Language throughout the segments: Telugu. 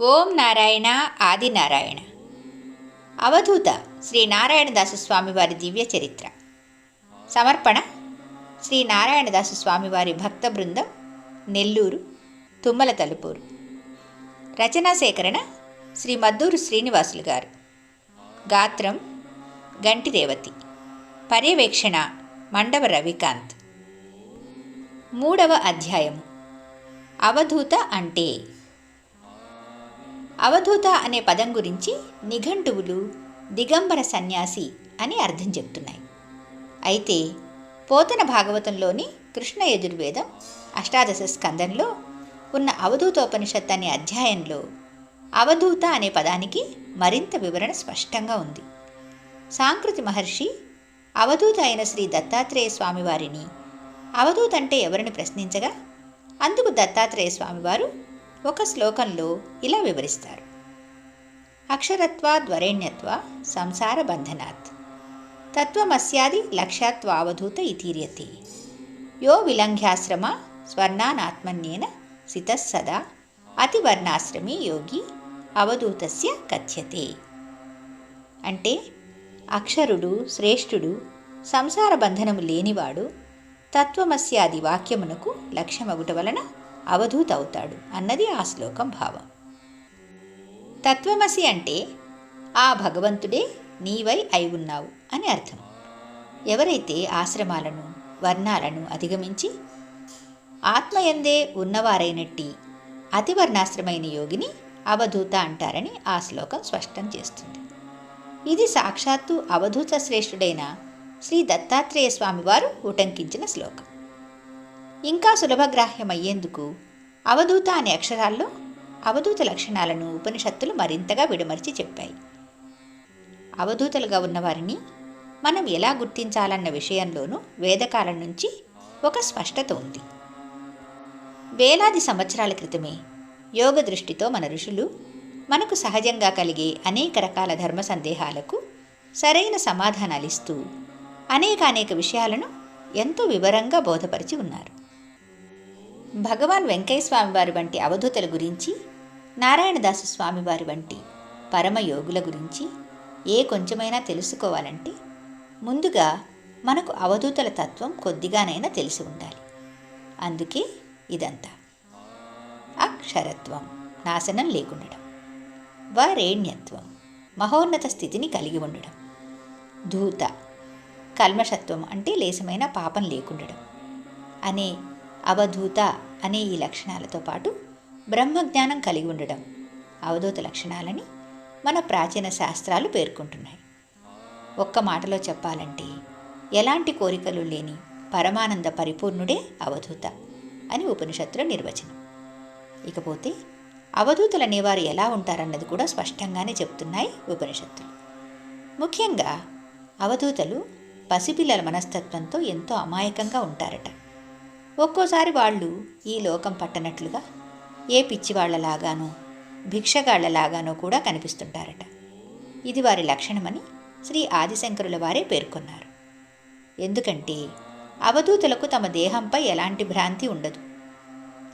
ఓం నారాయణ ఆది నారాయణ. అవధూత శ్రీ నారాయణదాసు స్వామివారి దివ్య చరిత్ర. సమర్పణ శ్రీ నారాయణదాసు స్వామివారి భక్త బృందం నెల్లూరు తుమ్మల తలుపూరు. రచనా సేకరణ శ్రీ మద్దూరు శ్రీనివాసులు గారు. గాత్రం గంటి రేవతి పర్యవేక్షణ మండవ రవికాంత్. మూడవ అధ్యాయము. అవధూత అంటే అవధూత అనే పదం గురించి నిఘంటువులు దిగంబర సన్యాసి అని అర్థం చెప్తున్నాయి. అయితే పోతన భాగవతంలోని కృష్ణ యజుర్వేదం అష్టాదశ స్కందంలో ఉన్న అవధూతోపనిషత్ అనే అధ్యాయంలో అవధూత అనే పదానికి మరింత వివరణ స్పష్టంగా ఉంది. సాంకృతి మహర్షి అవధూత అయిన శ్రీ దత్తాత్రేయ స్వామివారిని అవధూత అంటే ఎవరిని ప్రశ్నించగా? అందుకు దత్తాత్రేయ స్వామివారు ఒక శ్లోకంలో ఇలా వివరిస్తారు. అక్షరత్వాద్వరేణ్యత్వ సంసార బంధనాత్. తత్వమస్యాది లక్ష్యాత్వావధూత ఇతీర్యతే. యో విలంఘ్యాశ్రమ స్వర్ణానాత్మన్యేన సితస్సదా అతివర్ణాశ్రమీ యోగి అవధూతస్య కథ్యతే. అంటే అక్షరుడు శ్రేష్ఠుడు సంసార బంధనము లేనివాడు తత్వమస్యాది వాక్యమునకు లక్ష్యమగుట వలన అవధూత అవుతాడు అన్నది ఆ శ్లోకం భావం. తత్వమసి అంటే ఆ భగవంతుడే నీవై అయి ఉన్నావు అని అర్థం. ఎవరైతే ఆశ్రమాలను వర్ణాలను అధిగమించి ఆత్మయందే ఉన్నవారైనట్టి అతివర్ణాశ్రమైన యోగిని అవధూత అంటారని ఆ శ్లోకం స్పష్టం చేస్తుంది. ఇది సాక్షాత్తు అవధూత శ్రేష్ఠుడైన శ్రీ దత్తాత్రేయ స్వామివారు ఉటంకించిన శ్లోకం. ఇంకా సులభగ్రాహ్యమయ్యేందుకు అవధూత అనే అక్షరాల్లో అవధూత లక్షణాలను ఉపనిషత్తులు మరింతగా విడమర్చి చెప్పాయి. అవధూతలుగా ఉన్నవారిని మనం ఎలా గుర్తించాలన్న విషయంలోనూ వేదకాలం నుంచి ఒక స్పష్టత ఉంది. వేలాది సంవత్సరాల క్రితమే యోగ దృష్టితో మన ఋషులు మనకు సహజంగా కలిగే అనేక రకాల ధర్మ సందేహాలకు సరైన సమాధానాలిస్తూ అనేక అనేక విషయాలను ఎంతో వివరంగా బోధపరిచి ఉన్నారు. భగవాన్ వెంకయ్య స్వామివారి వంటి అవధూతల గురించి నారాయణదాసు స్వామివారి వంటి పరమయోగుల గురించి ఏ కొంచెమైనా తెలుసుకోవాలంటే ముందుగా మనకు అవధూతల తత్వం కొద్దిగానైనా తెలిసి ఉండాలి. అందుకే ఇదంతా. అక్షరత్వం నాశనం లేకుండడం. వరేణ్యత్వం మహోన్నత స్థితిని కలిగి ఉండడం. ధూత కల్మషత్వం అంటే లేసమైన పాపం లేకుండడం. అనే అవధూత అనే ఈ లక్షణాలతో పాటు బ్రహ్మజ్ఞానం కలిగి ఉండడం అవధూత లక్షణాలని మన ప్రాచీన శాస్త్రాలు పేర్కొంటున్నాయి. ఒక్క మాటలో చెప్పాలంటే ఎలాంటి కోరికలు లేని పరమానంద పరిపూర్ణుడే అవధూత అని ఉపనిషత్తుల నిర్వచనం. ఇకపోతే అవధూతలనేవారు ఎలా ఉంటారన్నది కూడా స్పష్టంగానే చెప్తున్నాయి ఉపనిషత్తులు. ముఖ్యంగా అవధూతలు పసిపిల్లల మనస్తత్వంతో ఎంతో అమాయకంగా ఉంటారట. ఒక్కోసారి వాళ్ళు ఈ లోకం పట్టనట్లుగా ఏ పిచ్చివాళ్ళలాగానో భిక్షగాళ్ళలాగానో కూడా కనిపిస్తుంటారట. ఇది వారి లక్షణమని శ్రీ ఆదిశంకరుల వారే పేర్కొన్నారు. ఎందుకంటే అవధూతలకు తమ దేహంపై ఎలాంటి భ్రాంతి ఉండదు.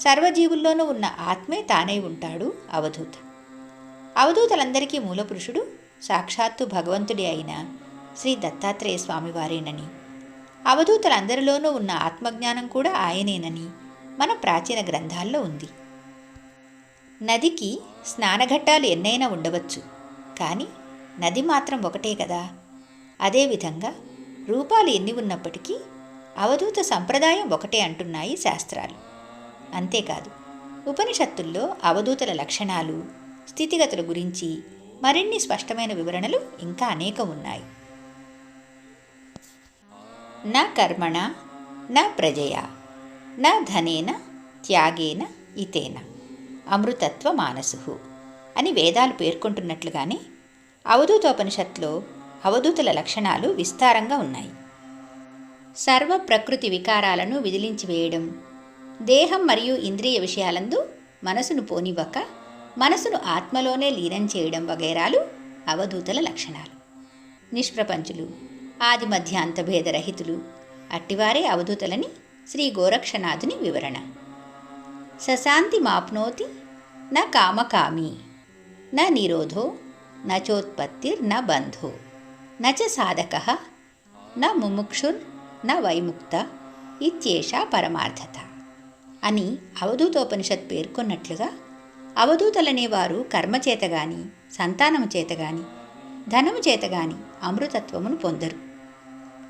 సర్వజీవుల్లోనూ ఉన్న ఆత్మే తానై ఉంటాడు అవధూత. అవధూతలందరికీ మూలపురుషుడు సాక్షాత్తు భగవంతుడి అయిన శ్రీ దత్తాత్రేయ స్వామివారేనని అవధూతలందరిలోనూ ఉన్న ఆత్మజ్ఞానం కూడా ఆయనేనని మన ప్రాచీన గ్రంథాల్లో ఉంది. నదికి స్నానఘట్టాలు ఎన్నైనా ఉండవచ్చు కానీ నది మాత్రం ఒకటే కదా. అదేవిధంగా రూపాలు ఎన్ని ఉన్నప్పటికీ అవధూత సంప్రదాయం ఒకటే అంటున్నాయి శాస్త్రాలు. అంతేకాదు ఉపనిషత్తుల్లో అవధూతల లక్షణాలు స్థితిగతుల గురించి మరిన్ని స్పష్టమైన వివరణలు ఇంకా అనేకం ఉన్నాయి. న కర్మణ న ప్రజయా న ధనేన త్యాగేన ఇతేన. అమృతత్వ మానసు అని వేదాలు పేర్కొంటున్నట్లుగానే అవధూతోపనిషత్లో అవధూతుల లక్షణాలు విస్తారంగా ఉన్నాయి. సర్వ ప్రకృతి వికారాలను విదిలించి వేయడం దేహం మరియు ఇంద్రియ విషయాలందు మనసును పోనివ్వక మనసును ఆత్మలోనే లీనం చేయడం వగైరాలు అవధూతల లక్షణాలు. నిష్ప్రపంచులు ఆది మధ్యాంత భేదరహితులు అట్టివారే అవధూతలని శ్రీ గోరక్షనాథుని వివరణ. సశాంతి మాప్నోతి న కామకామి. న నిరోధో న చోత్పత్తిర్న బంధో. న చ సాధక న ముముక్షుర్ న వైముక్త ఇత్యేషా పరమార్థత. అని అవధూతోపనిషత్ పేర్కొన్నట్లుగా అవధూతలనేవారు కర్మచేత గాని సంతానము చేత గాని ధనము చేత గాని అమృతత్వమును పొందరు.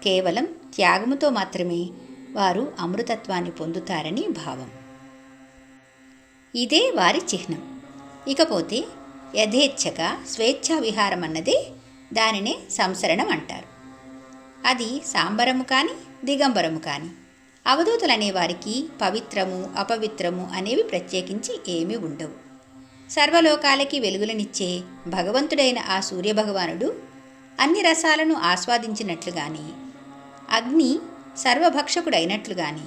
కేవలం త్యాగముతో మాత్రమే వారు అమృతత్వాన్ని పొందుతారని భావం. ఇదే వారి చిహ్నం. ఇకపోతే యథేచ్ఛగా స్వేచ్ఛా విహారం అన్నదే దానినే సంసరణం అంటారు. అది సాంబరము కానీ దిగంబరము కానీ అవధూతలనే వారికి పవిత్రము అపవిత్రము అనేవి ప్రత్యేకించి ఏమీ ఉండవు. సర్వలోకాలకి వెలుగులనిచ్చే భగవంతుడైన ఆ సూర్యభగవానుడు అన్ని రసాలను ఆస్వాదించినట్లుగాని అగ్ని సర్వభక్షకుడైనట్లుగాని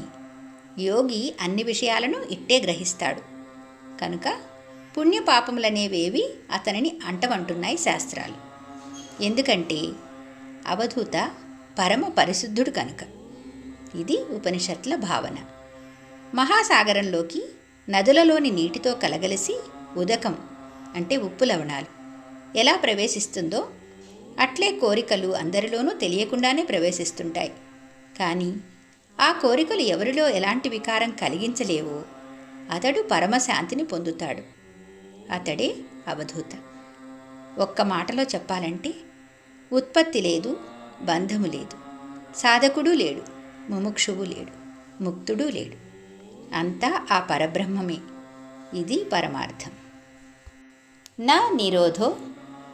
యోగి అన్ని విషయాలను ఇట్టే గ్రహిస్తాడు. కనుక పుణ్యపాపములనేవేవి అతనిని అంటమంటున్నాయి శాస్త్రాలు. ఎందుకంటే అవధూత పరమ పరిశుద్ధుడు కనుక. ఇది ఉపనిషత్ల భావన. మహాసాగరంలోకి నదులలోని నీటితో కలగలిసి ఉదకం అంటే ఉప్పు లవణాలు. ఎలా ప్రవేశిస్తుందో అట్లే కోరికలు అందరిలోనూ తెలియకుండానే ప్రవేశిస్తుంటాయి. కానీ ఆ కోరికలు ఎవరిలో ఎలాంటి వికారం కలిగించలేవో అతడు పరమశాంతిని పొందుతాడు. అతడే అవధూత. ఒక్క మాటలో చెప్పాలంటే ఉత్పత్తి లేదు బంధము లేదు. సాధకుడు లేడు ముముక్షువు లేడు ముక్తుడు లేడు. అంతా ఆ పరబ్రహ్మమే. ఇది పరమార్థం. నా నిరోధో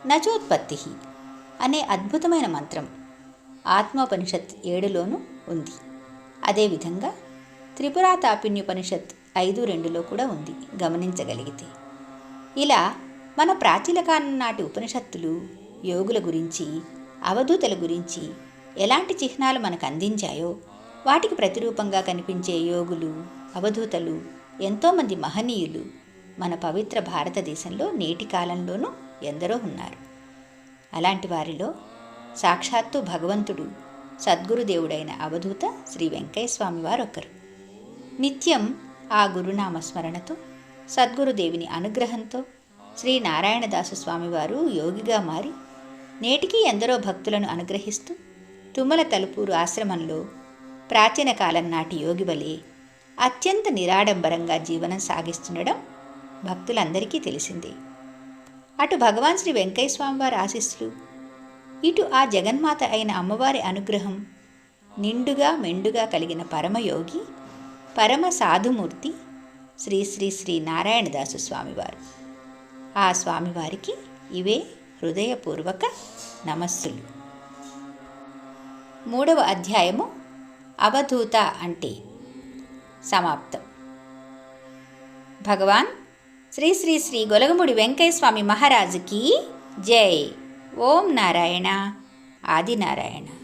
నచోత్పత్తి అనే అద్భుతమైన మంత్రం ఆత్మోపనిషత్ ఏడులోనూ ఉంది. అదేవిధంగా త్రిపురా తాపిన్యుపనిషత్ ఐదు రెండులో కూడా ఉంది గమనించగలిగితే. ఇలా మన ప్రాచీన కాలం నాటి ఉపనిషత్తులు యోగుల గురించి అవధూతల గురించి ఎలాంటి చిహ్నాలు మనకు అందించాయో వాటికి ప్రతిరూపంగా కనిపించే యోగులు అవధూతలు ఎంతోమంది మహనీయులు మన పవిత్ర భారతదేశంలో నేటి కాలంలోనూ ఎందరో ఉన్నారు. అలాంటి వారిలో సాక్షాత్తు భగవంతుడు సద్గురుదేవుడైన అవధూత శ్రీ వెంకయ్యస్వామి వారు ఒకరు నిత్యం ఆ గురునామ స్మరణతో సద్గురుదేవిని అనుగ్రహంతో శ్రీ నారాయణదాసు స్వామివారు యోగిగా మారి నేటికి ఎందరో భక్తులను అనుగ్రహిస్తూ తుమ్మల తలుపూరు ఆశ్రమంలో ప్రాచీన కాలం నాటి యోగి వలె అత్యంత నిరాడంబరంగా జీవనం సాగిస్తుండడం భక్తులందరికీ తెలిసింది. అటు భగవాన్ శ్రీ వెంకయ్య స్వామివారి ఆశీస్సులు ఇటు ఆ జగన్మాత అయిన అమ్మవారి అనుగ్రహం నిండుగా మెండుగా కలిగిన పరమయోగి పరమ సాధుమూర్తి శ్రీ శ్రీ శ్రీ నారాయణదాసు స్వామివారు. ఆ స్వామివారికి ఇవే హృదయపూర్వక నమస్సులు. మూడవ అధ్యాయము అవధూత అంటే సమాప్తం. భగవాన్ శ్రీ శ్రీ శ్రీ గొలగముడి వెంకయ్యస్వామి మహారాజుకి జై. ఓం నారాయణ. ఆదినారాయణ.